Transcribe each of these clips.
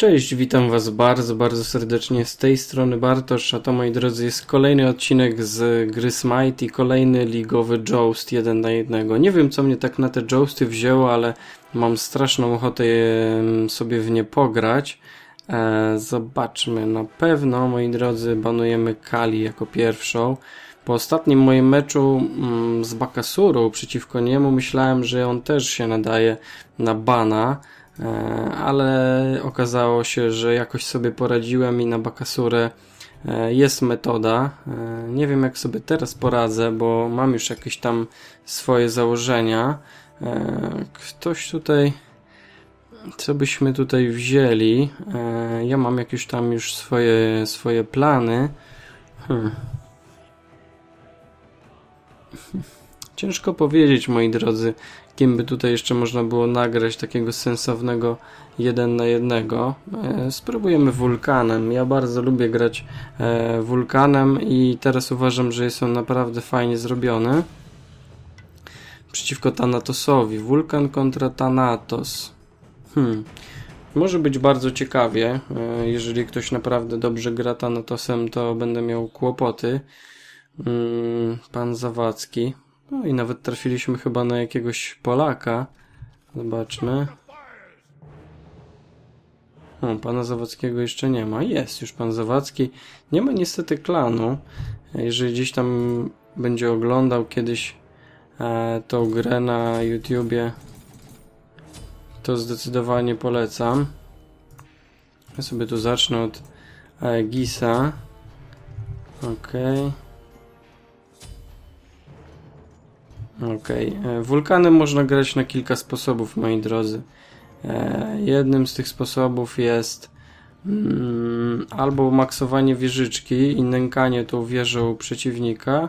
Cześć, witam was bardzo, bardzo serdecznie z tej strony Bartosz, a to moi drodzy jest kolejny odcinek z gry Smite i kolejny ligowy Joust 1 na 1. Nie wiem co mnie tak na te Jousty wzięło, ale mam straszną ochotę sobie w nie pograć. E, zobaczmy, na pewno moi drodzy banujemy Kali jako pierwszą. Po ostatnim moim meczu mm, z Bakasuru przeciwko niemu myślałem, że on też się nadaje na bana. E, ale okazało się, że jakoś sobie poradziłem i na Bakasurę e, jest metoda. E, nie wiem jak sobie teraz poradzę, bo mam już jakieś tam swoje założenia. Ktoś tutaj co byśmy tutaj wzięli? Ja mam jakieś tam już swoje, swoje plany. Hmm. Ciężko powiedzieć, moi drodzy kim by tutaj jeszcze można było nagrać takiego sensownego jeden na jednego. E, spróbujemy wulkanem. Ja bardzo lubię grać e, wulkanem i teraz uważam, że jest on naprawdę fajnie zrobiony. Przeciwko Thanatosowi. Wulkan kontra Thanatos. Hmm. Może być bardzo ciekawie. E, jeżeli ktoś naprawdę dobrze gra Thanatosem, to będę miał kłopoty. Hmm, pan Zawadzki. No i nawet trafiliśmy chyba na jakiegoś Polaka. Zobaczmy. O, pana Zawadzkiego jeszcze nie ma. Jest już pan Zawadzki. Nie ma niestety klanu. Jeżeli gdzieś tam będzie oglądał kiedyś e, tą grę na YouTubie, to zdecydowanie polecam. Ja sobie tu zacznę od e, Gisa. Okej. Okay. Okej. Okay. E, wulkanem można grać na kilka sposobów, moi drodzy. E, jednym z tych sposobów jest mm, albo maksowanie wieżyczki i nękanie tą wieżą przeciwnika.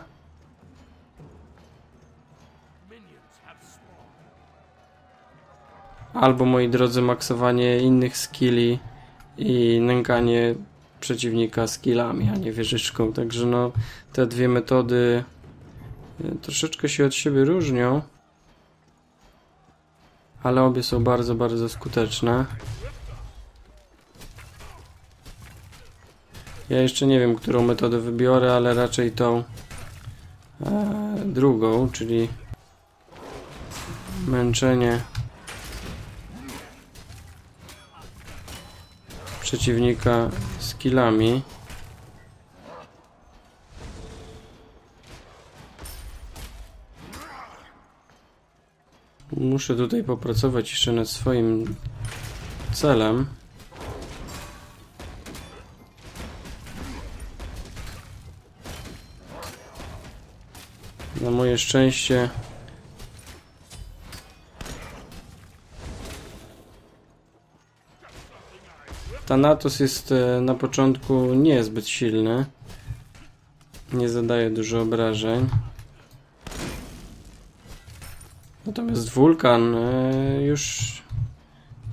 Albo, moi drodzy, maksowanie innych skilli i nękanie przeciwnika skillami, a nie wieżyczką. Także no, te dwie metody troszeczkę się od siebie różnią, ale obie są bardzo, bardzo skuteczne. Ja jeszcze nie wiem, którą metodę wybiorę, ale raczej tą e, drugą, czyli męczenie przeciwnika skillami. Muszę tutaj popracować jeszcze nad swoim celem. Na moje szczęście Thanatos jest e, na początku niezbyt silny. Nie zadaje dużo obrażeń. Natomiast wulkan e, już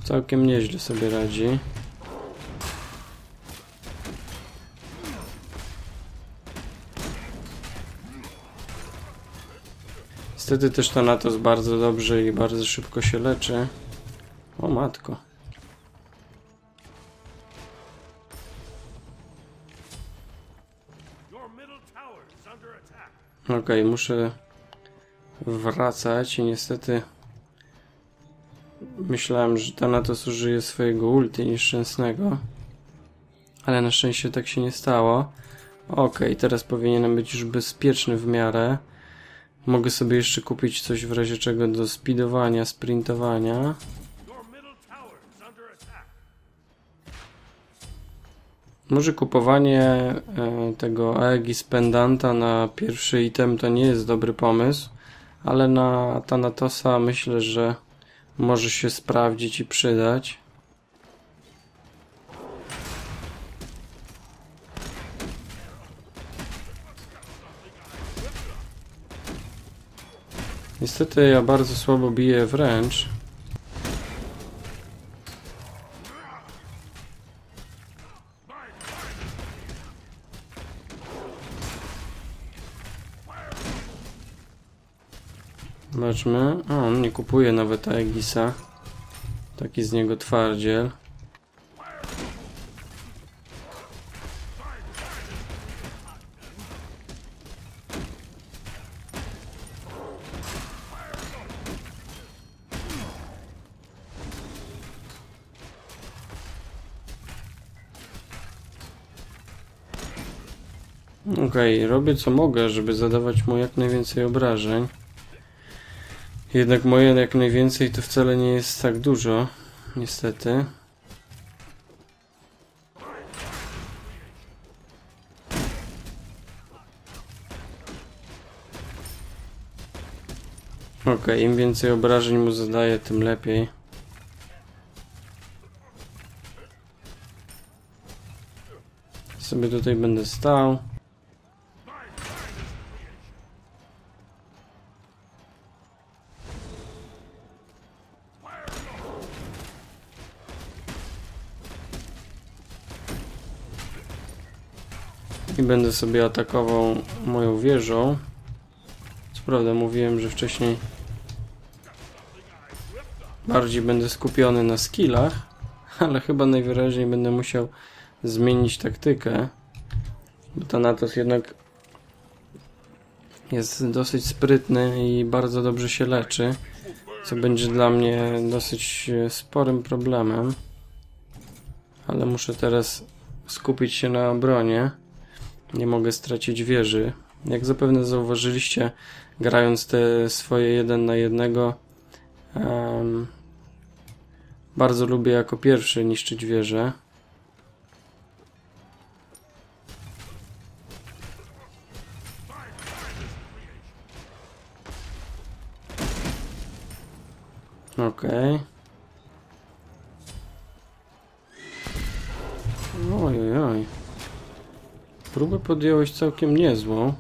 całkiem nieźle sobie radzi. Niestety też Thanatos bardzo dobrze i bardzo szybko się leczy. O matko. Okej, okay, muszę wracać i niestety myślałem, że Thanatos użyje swojego ulti nieszczęsnego. Ale na szczęście tak się nie stało. Ok, teraz powinienem być już bezpieczny w miarę. Mogę sobie jeszcze kupić coś w razie czego do speedowania, sprintowania. Może kupowanie e, tego Aegis Pendanta na pierwszy item to nie jest dobry pomysł ale na Thanatosa myślę, że może się sprawdzić i przydać. Niestety ja bardzo słabo biję wręcz. zobaczmy. A, on nie kupuje nawet Aegisa. Taki z niego twardziel. Okej, okay, robię co mogę, żeby zadawać mu jak najwięcej obrażeń. Jednak moje jak najwięcej to wcale nie jest tak dużo, niestety. Okej, im więcej obrażeń mu zadaję, tym lepiej. Sobie tutaj będę stał. Będę sobie atakował moją wieżą. Co prawda mówiłem, że wcześniej bardziej będę skupiony na skillach, ale chyba najwyraźniej będę musiał zmienić taktykę. Bo Thanatos jednak jest dosyć sprytny i bardzo dobrze się leczy, co będzie dla mnie dosyć e, sporym problemem. Ale muszę teraz skupić się na obronie. Nie mogę stracić wieży. Jak zapewne zauważyliście, grając te swoje jeden na jednego, em, bardzo lubię jako pierwszy niszczyć wieżę. Okej. Oj, Próbę podjąłeś całkiem niezłą.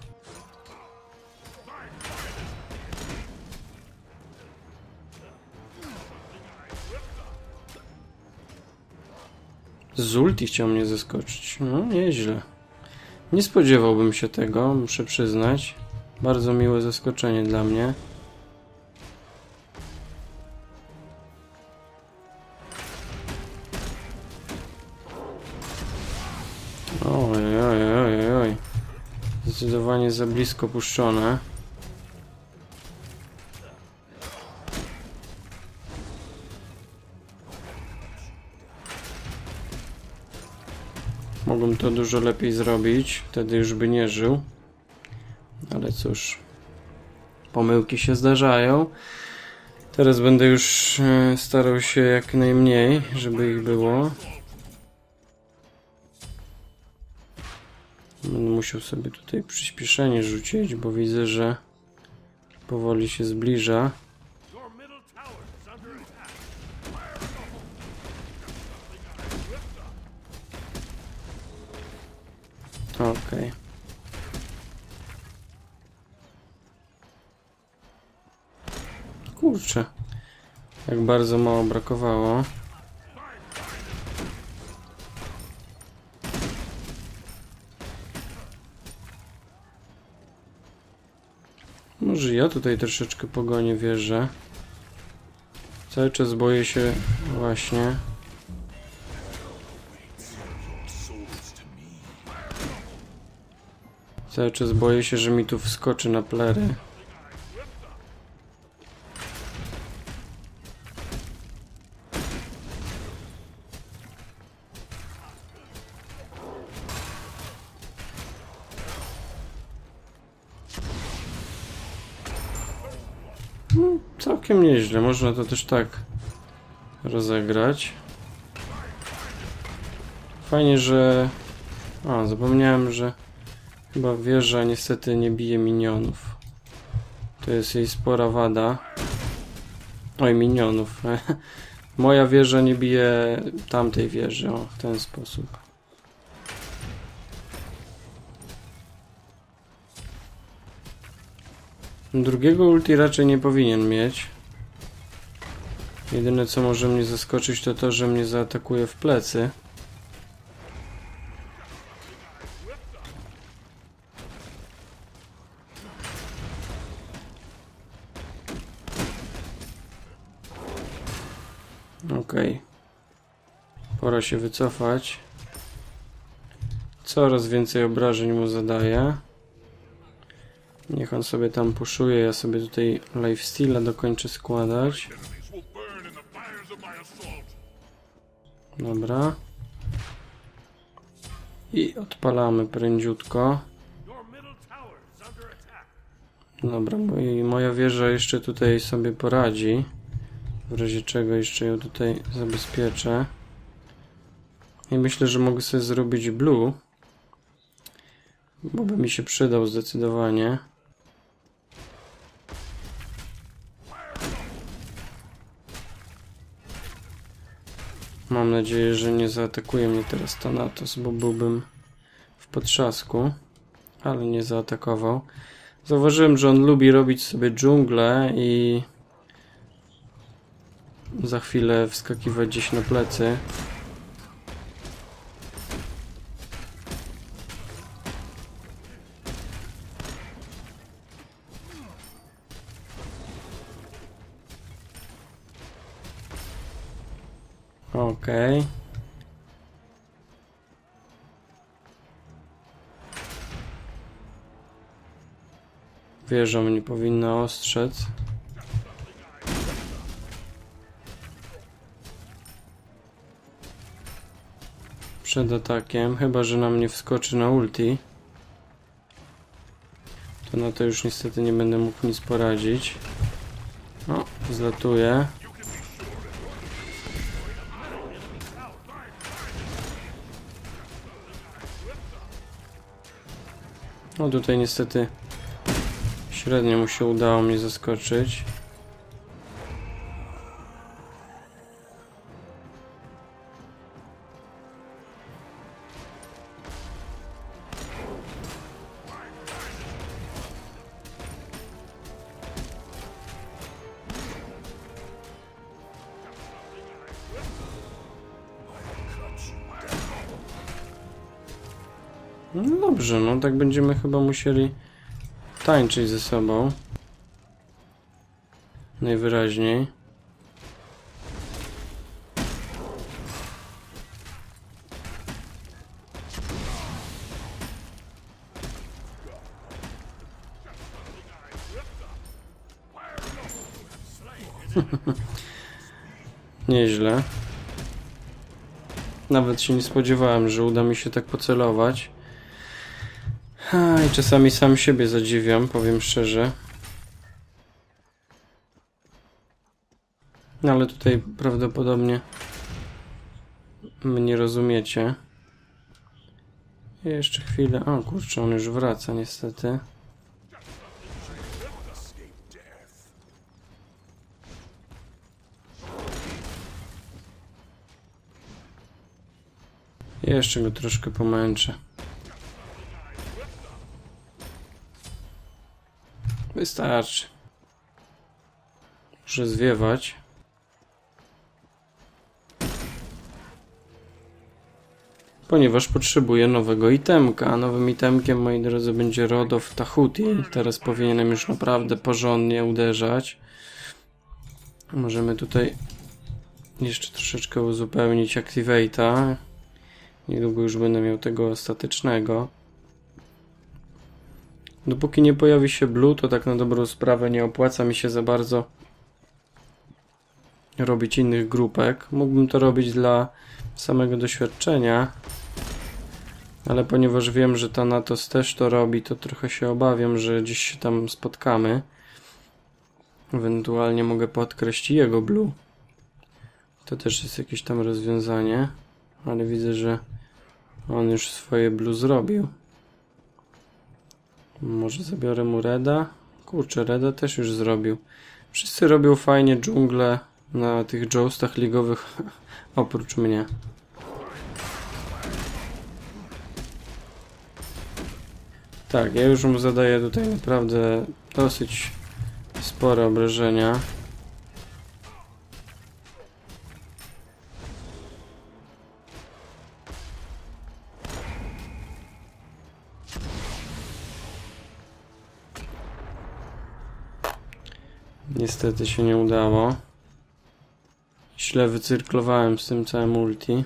Z ulti chciał mnie zaskoczyć. No, nieźle. Nie spodziewałbym się tego, muszę przyznać. Bardzo miłe zaskoczenie dla mnie. Oj. Zdecydowanie za blisko puszczone. Mogłem to dużo lepiej zrobić, wtedy już by nie żył. Ale cóż, pomyłki się zdarzają. Teraz będę już e, starał się jak najmniej, żeby ich było. Musiał sobie tutaj przyspieszenie rzucić, bo widzę, że powoli się zbliża. Okej. Kurczę. Jak bardzo mało brakowało. Może ja tutaj troszeczkę pogonię wieżę. Cały czas boję się właśnie. Cały czas boję się, że mi tu wskoczy na plery. Można to też tak rozegrać. Fajnie, że... A, zapomniałem, że chyba wieża niestety nie bije minionów. To jest jej spora wada. Oj, minionów. Moja wieża nie bije tamtej wieży, o, w ten sposób. Drugiego ulti raczej nie powinien mieć. Jedyne co może mnie zaskoczyć to to, że mnie zaatakuje w plecy. Okej. Pora się wycofać. Coraz więcej obrażeń mu zadaję. Niech on sobie tam puszuje, ja sobie tutaj lifesteala dokończę składać. Dobra. I odpalamy prędziutko. Dobra, moja wieża jeszcze tutaj sobie poradzi. W razie czego jeszcze ją tutaj zabezpieczę. I myślę, że mogę sobie zrobić blue. Bo by mi się przydał zdecydowanie. Mam nadzieję, że nie zaatakuje mnie teraz Thanatos, bo byłbym w potrzasku. Ale nie zaatakował. Zauważyłem, że on lubi robić sobie dżunglę i za chwilę wskakiwać gdzieś na plecy. Okej. Wieża mnie powinna ostrzec. Przed atakiem, chyba że na mnie wskoczy na ulti. To na to już niestety nie będę mógł nic poradzić. O, zlatuje. No tutaj niestety średnio mu się udało mnie zaskoczyć. No dobrze, no tak będziemy chyba musieli tańczyć ze sobą. Najwyraźniej. Nieźle. Nawet się nie spodziewałem, że uda mi się tak pocelować. Czasami sam siebie zadziwiam, powiem szczerze. No ale tutaj prawdopodobnie mnie rozumiecie. Jeszcze chwilę. O kurczę, on już wraca niestety. Jeszcze go troszkę pomęczę. Wystarczy. Muszę zwiewać. Ponieważ potrzebuję nowego itemka. Nowym itemkiem, moi drodzy, będzie Rod of Tahuti. Teraz powinienem już naprawdę porządnie uderzać. Możemy tutaj jeszcze troszeczkę uzupełnić Activate'a. Niedługo już będę miał tego ostatecznego. Dopóki nie pojawi się Blue, to tak na dobrą sprawę nie opłaca mi się za bardzo robić innych grupek. Mógłbym to robić dla samego doświadczenia, ale ponieważ wiem, że Thanatos też to robi, to trochę się obawiam, że gdzieś się tam spotkamy. Ewentualnie mogę podkreślić jego Blue. To też jest jakieś tam rozwiązanie, ale widzę, że on już swoje Blue zrobił. Może zabiorę mu Reda? Kurczę, Reda też już zrobił. Wszyscy robią fajnie dżunglę na tych joustach ligowych, oprócz mnie. Tak, ja już mu zadaję tutaj naprawdę dosyć spore obrażenia. Niestety się nie udało. Źle wycyrklowałem z tym całym ulti.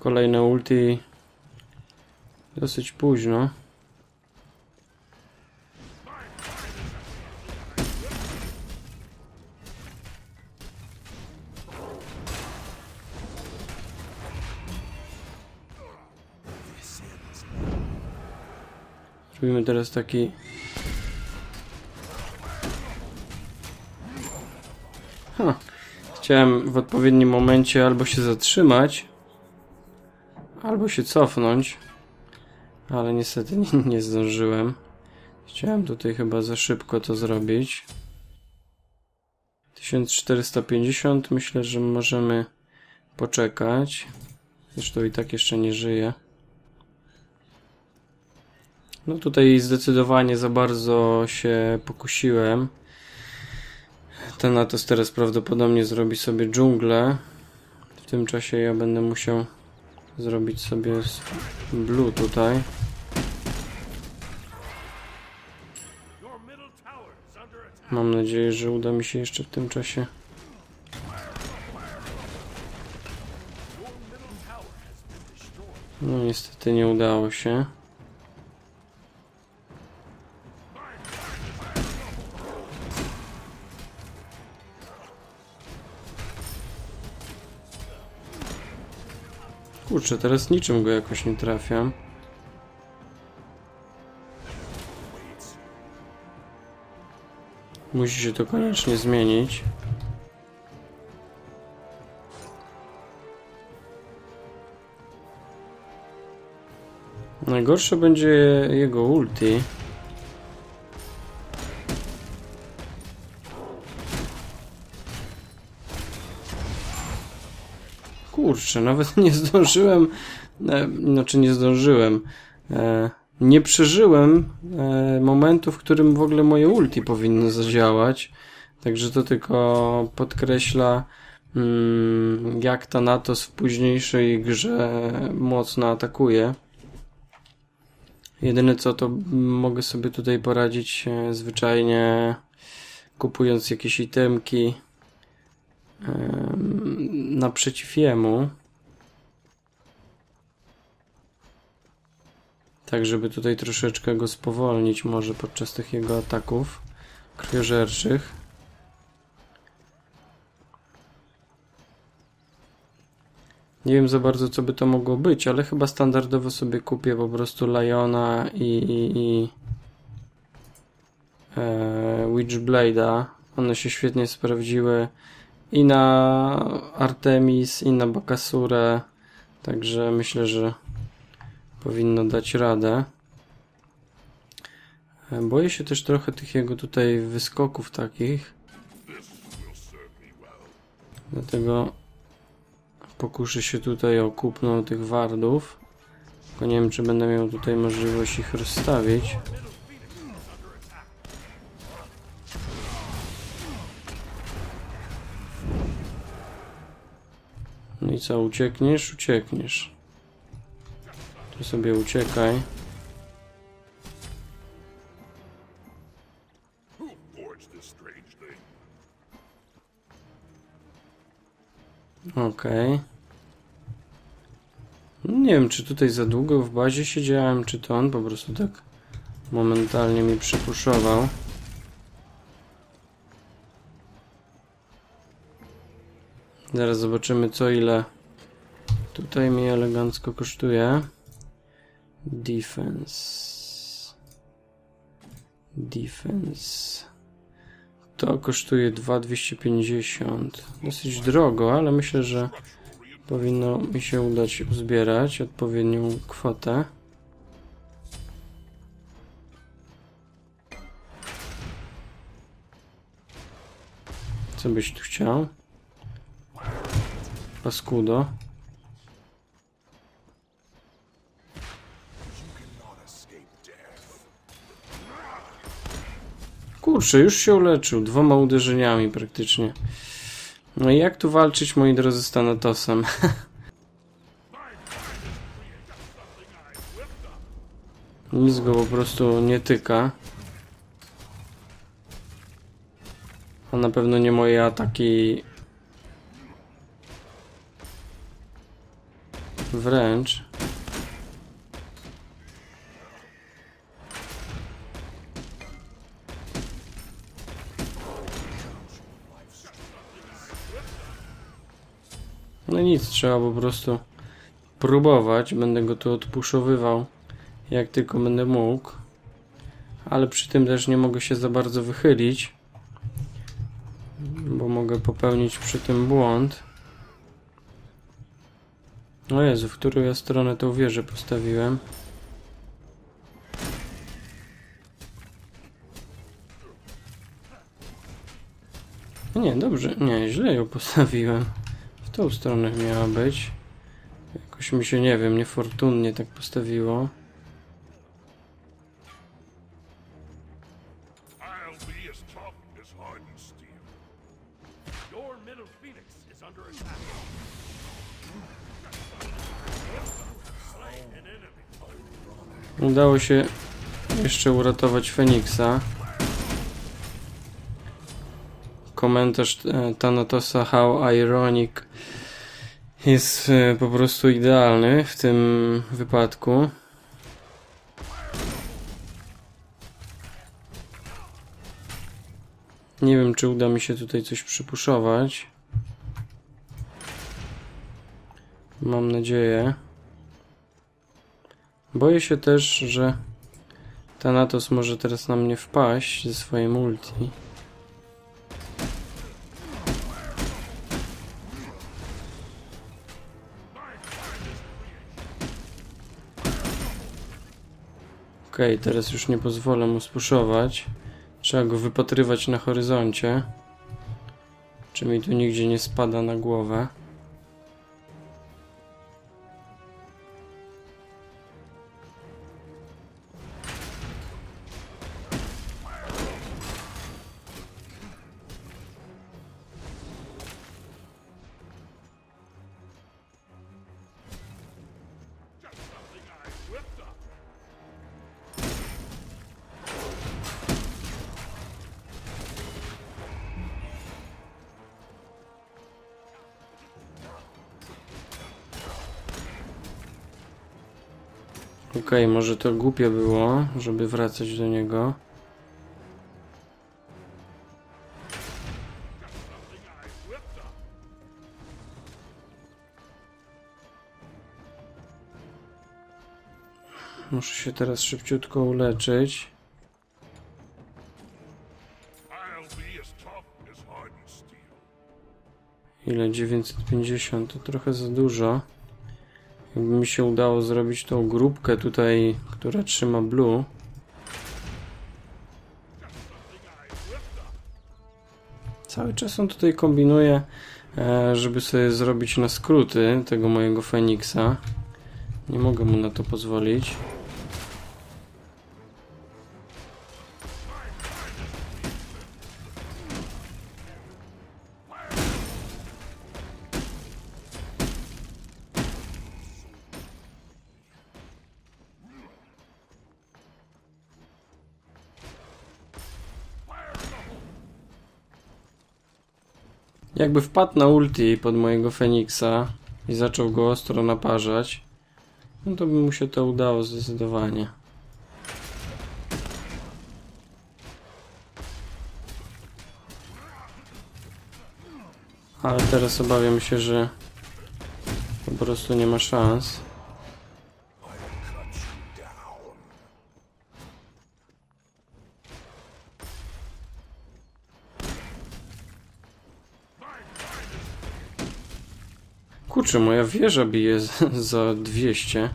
Kolejne ulti dosyć późno. Zrobimy teraz taki... Ha. Chciałem w odpowiednim momencie albo się zatrzymać, albo się cofnąć, ale niestety nie, nie zdążyłem. Chciałem tutaj chyba za szybko to zrobić. 1450, myślę, że możemy poczekać. Zresztą i tak jeszcze nie żyje. No tutaj zdecydowanie za bardzo się pokusiłem. Ten Atos teraz prawdopodobnie zrobi sobie dżunglę. W tym czasie ja będę musiał zrobić sobie blue tutaj. Mam nadzieję, że uda mi się jeszcze w tym czasie. No niestety nie udało się. Kurczę, teraz niczym go jakoś nie trafiam. Musi się to koniecznie zmienić. Najgorsze będzie jego ulti. Kurczę, nawet nie zdążyłem. E, znaczy nie zdążyłem. E, nie przeżyłem e, momentu, w którym w ogóle moje ulti powinno zadziałać. Także to tylko podkreśla, mm, jak Thanatos w późniejszej grze mocno atakuje. Jedyne co to mogę sobie tutaj poradzić zwyczajnie kupując jakieś itemki em, naprzeciw jemu. Tak, żeby tutaj troszeczkę go spowolnić może podczas tych jego ataków krwiożerczych. Nie wiem za bardzo co by to mogło być, ale chyba standardowo sobie kupię po prostu Liona i, i, i e, Witchblade'a. One się świetnie sprawdziły i na Artemis, i na Bakasurę. Także myślę, że powinno dać radę. E, Boję się też trochę tych jego tutaj wyskoków takich. Dlatego pokuszę się tutaj o kupno tych wardów. Tylko nie wiem, czy będę miał tutaj możliwość ich rozstawić. I co, uciekniesz? Uciekniesz. Tu sobie uciekaj. Okej. No Nie wiem, czy tutaj za długo w bazie siedziałem, czy to on po prostu tak momentalnie mi przypuszował. Zaraz zobaczymy co ile tutaj mi elegancko kosztuje. Defense. Defense. To kosztuje 2,250. Dosyć drogo, ale myślę, że powinno mi się udać uzbierać odpowiednią kwotę. Co byś tu chciał? Paskudo. Kurczę, już się uleczył. Dwoma uderzeniami praktycznie. No i jak tu walczyć, moi drodzy, z Thanatosem? Nic go po prostu nie tyka. A na pewno nie moje ataki. Wręcz. No nic, trzeba po prostu próbować. Będę go tu odpuszowywał jak tylko będę mógł. ale przy tym też nie mogę się za bardzo wychylić, bo mogę popełnić przy tym błąd. O Jezu, w którą ja stronę tą wieżę postawiłem? Nie, dobrze, nie, źle ją postawiłem. W tą stronę miała być. Jakoś mi się, nie wiem, niefortunnie tak postawiło. Udało się jeszcze uratować Feniksa. Komentarz e, Thanatosa How Ironic jest e, po prostu idealny w tym wypadku. Nie wiem, czy uda mi się tutaj coś przypuszować. Mam nadzieję. Boję się też, że Thanatos może teraz na mnie wpaść ze swojej multi. Okej, teraz już nie pozwolę mu spuszować. Trzeba go wypatrywać na horyzoncie. Czy mi tu nigdzie nie spada na głowę. Okej, może to głupie było, żeby wracać do niego. Muszę się teraz szybciutko uleczyć. Ile? 950 to trochę za dużo. Jakby mi się udało zrobić tą grupkę tutaj, która trzyma blue. Cały czas on tutaj kombinuje, e, żeby sobie zrobić na skróty tego mojego Feniksa. Nie mogę mu na to pozwolić. Jakby wpadł na ulti pod mojego Feniksa i zaczął go ostro naparzać, no to by mu się to udało zdecydowanie. Ale teraz obawiam się, że po prostu nie ma szans. Kurczę, moja wieża bije za 200.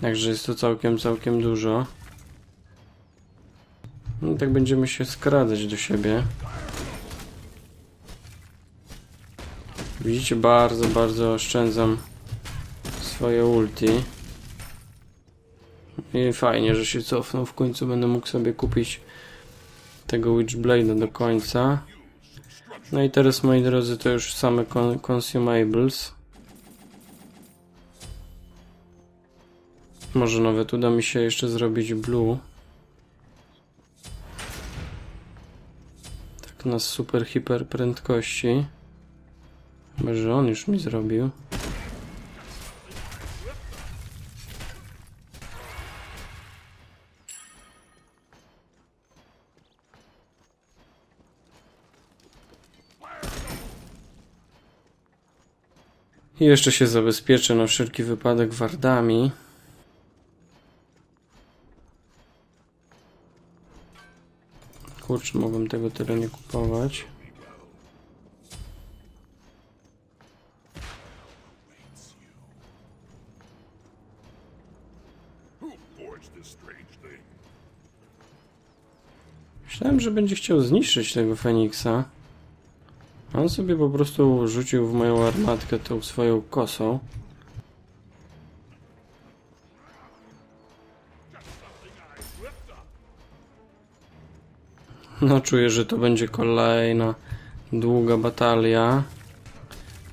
Także jest to całkiem, całkiem dużo. No tak będziemy się skradać do siebie. Widzicie, bardzo, bardzo oszczędzam swoje ulti. I fajnie, że się cofnął. W końcu będę mógł sobie kupić tego Witchblade'a do końca. No i teraz, moi drodzy, to już same con consumables. Może nawet uda mi się jeszcze zrobić blue. Tak na super hiper prędkości. Chyba, że on już mi zrobił. I jeszcze się zabezpieczę na wszelki wypadek wardami. Kurczę, mogłem tego tyle nie kupować. Myślałem, że będzie chciał zniszczyć tego Feniksa. On sobie po prostu rzucił w moją armatkę tą swoją kosą. No czuję, że to będzie kolejna długa batalia.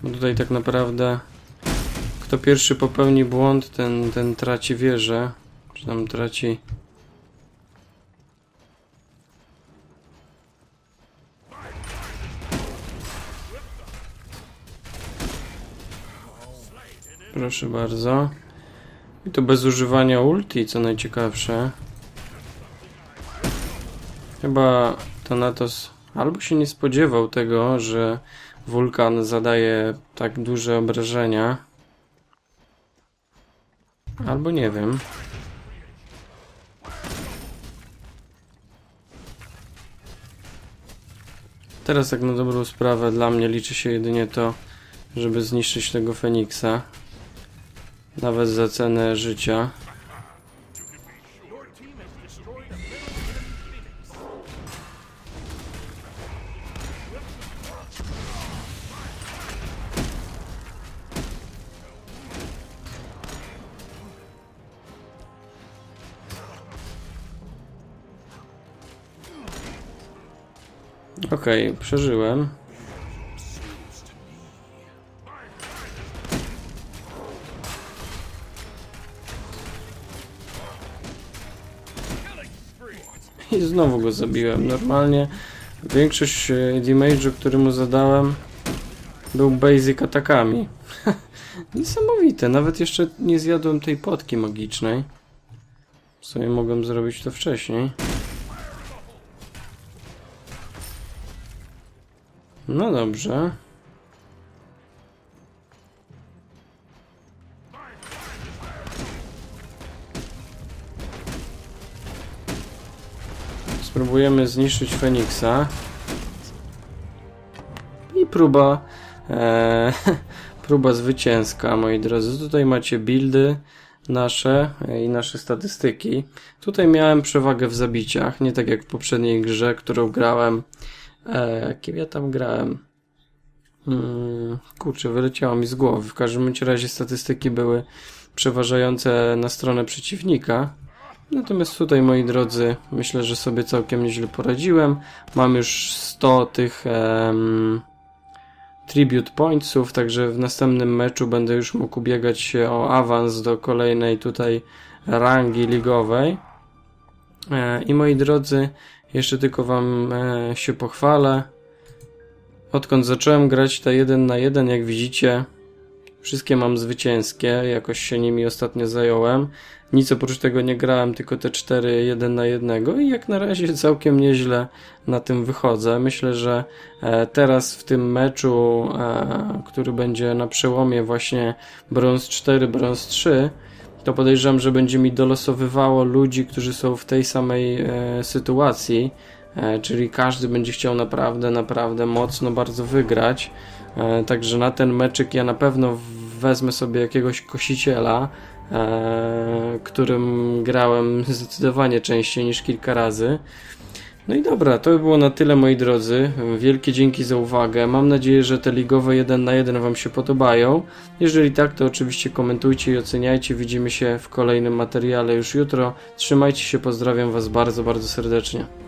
Bo tutaj tak naprawdę kto pierwszy popełni błąd, ten, ten traci wieżę. Czy tam traci Proszę bardzo. I to bez używania ulti, co najciekawsze. Chyba Thanatos albo się nie spodziewał tego, że wulkan zadaje tak duże obrażenia. Albo nie wiem. Teraz tak na dobrą sprawę dla mnie liczy się jedynie to, żeby zniszczyć tego Feniksa. Nawet za cenę życia. Okej, przeżyłem. Znowu go zabiłem. Normalnie większość e, damage'u, który mu zadałem, był basic atakami. Niesamowite. Nawet jeszcze nie zjadłem tej potki magicznej. W sumie mogłem zrobić to wcześniej. No dobrze. Spróbujemy zniszczyć Feniksa. I próba. E, próba zwycięska, moi drodzy. Tutaj macie buildy nasze e, i nasze statystyki. Tutaj miałem przewagę w zabiciach, nie tak jak w poprzedniej grze, którą grałem. E, ja tam grałem? Hmm, kurczę, wyleciało mi z głowy. W każdym razie statystyki były przeważające na stronę przeciwnika. Natomiast tutaj, moi drodzy, myślę, że sobie całkiem nieźle poradziłem. Mam już 100 tych em, tribute pointsów, także w następnym meczu będę już mógł ubiegać się o awans do kolejnej tutaj rangi ligowej. E, I moi drodzy, jeszcze tylko wam e, się pochwalę. Odkąd zacząłem grać ta 1 na 1, jak widzicie, wszystkie mam zwycięskie, jakoś się nimi ostatnio zająłem. Nic oprócz tego nie grałem, tylko te 4 1 na 1 i jak na razie całkiem nieźle na tym wychodzę. Myślę, że e, teraz w tym meczu, e, który będzie na przełomie właśnie brąz 4, brąz 3, to podejrzewam, że będzie mi dolosowywało ludzi, którzy są w tej samej e, sytuacji, czyli każdy będzie chciał naprawdę, naprawdę mocno bardzo wygrać. Także na ten meczyk ja na pewno wezmę sobie jakiegoś kosiciela, e, którym grałem zdecydowanie częściej niż kilka razy. No i dobra, to by było na tyle moi drodzy. Wielkie dzięki za uwagę. Mam nadzieję, że te ligowe 1 na 1 Wam się podobają. Jeżeli tak, to oczywiście komentujcie i oceniajcie. Widzimy się w kolejnym materiale już jutro. Trzymajcie się, pozdrawiam Was bardzo, bardzo serdecznie.